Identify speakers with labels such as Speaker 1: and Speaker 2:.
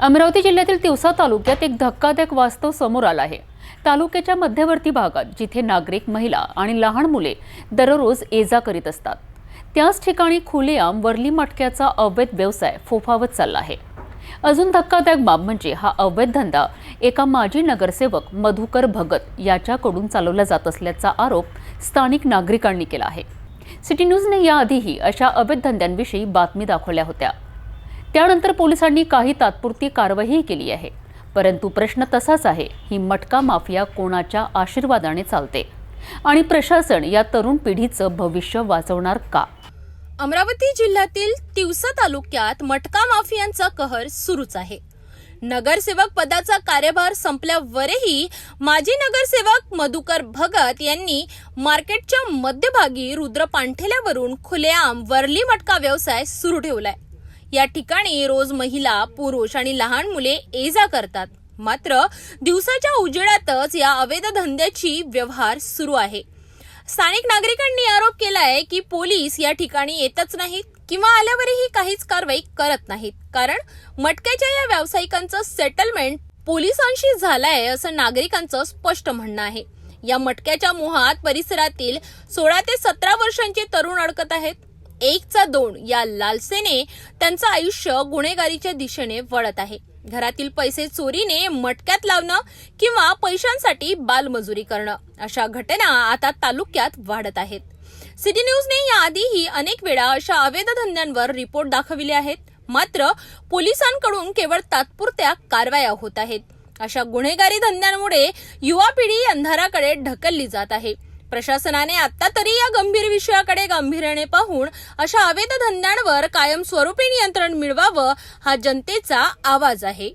Speaker 1: अमरावती जिल्ह्यातील तिवसा तालुक्यात एक धक्कादायक वास्तव समोर आला आहे. तालुक्याच्या मध्यवर्ती भागात जिथे नागरिक महिला आणि लहान मुले दररोज ये करीत असतात. त्याच ठिकाणी खुलेआम वरली मटक्याचा अवैध व्यवसाय फोफावत चालला आहे. अजून धक्कादायक बाब म्हणजे हा अवैध धंदा एका माजी नगरसेवक मधुकर भगत याच्याकडून चालवला जात असल्याचा आरोप स्थानिक नागरिकांनी केला आहे. सिटी न्यूजने याआधीही अशा अवैध धंद्यांविषयी बातमी दाखवल्या होत्या. त्यानंतर पोलिसांनी काही तात्पुरती कारवाईही केली आहे. परंतु प्रश्न तसाच आहे ही मटका माफिया कोणाच्या आशीर्वादाने चालते? आणि प्रशासन या तरुण पिढीचं भविष्य वाचवणार का?
Speaker 2: अमरावती जिल्ह्यातील तिवसा तालुक्यात मटका माफियांचा कहर सुरूच आहे. नगरसेवक पदाचा कार्यभार संपल्यावरही माजी नगरसेवक मधुकर भगत यांनी मार्केटच्या मध्यभागी रुद्र पांठेल्यावरून खुलेआम वरली मटका व्यवसाय सुरू ठेवलाय. या ठिकाणी रोज महिला पुरुष आणि लहान मुले ये जा करतात. मात्र दिवसाच्या उजेडातच या अवैध धंद्याची व्यवहार सुरू आहे. स्थानिक नागरिकांनी आरोप केलाय की पोलीस या ठिकाणी येतच नाहीत किंवा आल्यावरही काहीच कारवाई करत नाहीत. कारण मटक्याच्या या व्यावसायिकांचं सेटलमेंट पोलिसांशी झालंय असं नागरिकांचं स्पष्ट म्हणणं आहे. या मटक्याच्या मोहात परिसरातील सोळा ते सतरा वर्षांचे तरुण अडकत आहेत. एकचा दोन या लालसेने त्यांचं आयुष्य गुन्हेगारीच्या दिशेने वळत आहे. घरातील पैसे चोरीने मटक्यात लावणं किंवा पैशांसाठी बालमजुरी करणं अशा घटना आता तालुक्यात वाढत आहेत. सिटी न्यूजने याआधीही अनेक वेळा अशा अवैध धंद्यांवर रिपोर्ट दाखविले आहेत. मात्र पोलिसांकडून केवळ तात्पुरत्या कारवाया होत आहेत. अशा गुन्हेगारी धंद्यांमुळे युवा पिढी अंधाराकडे ढकलली जात आहे. प्रशासनाने आता तरी या गंभीर विषयाकडे गांभीर्याने पाहून अशा अवैध धंद्यांवर कायमस्वरूपी नियंत्रण मिळवावं हा जनतेचा आवाज आहे.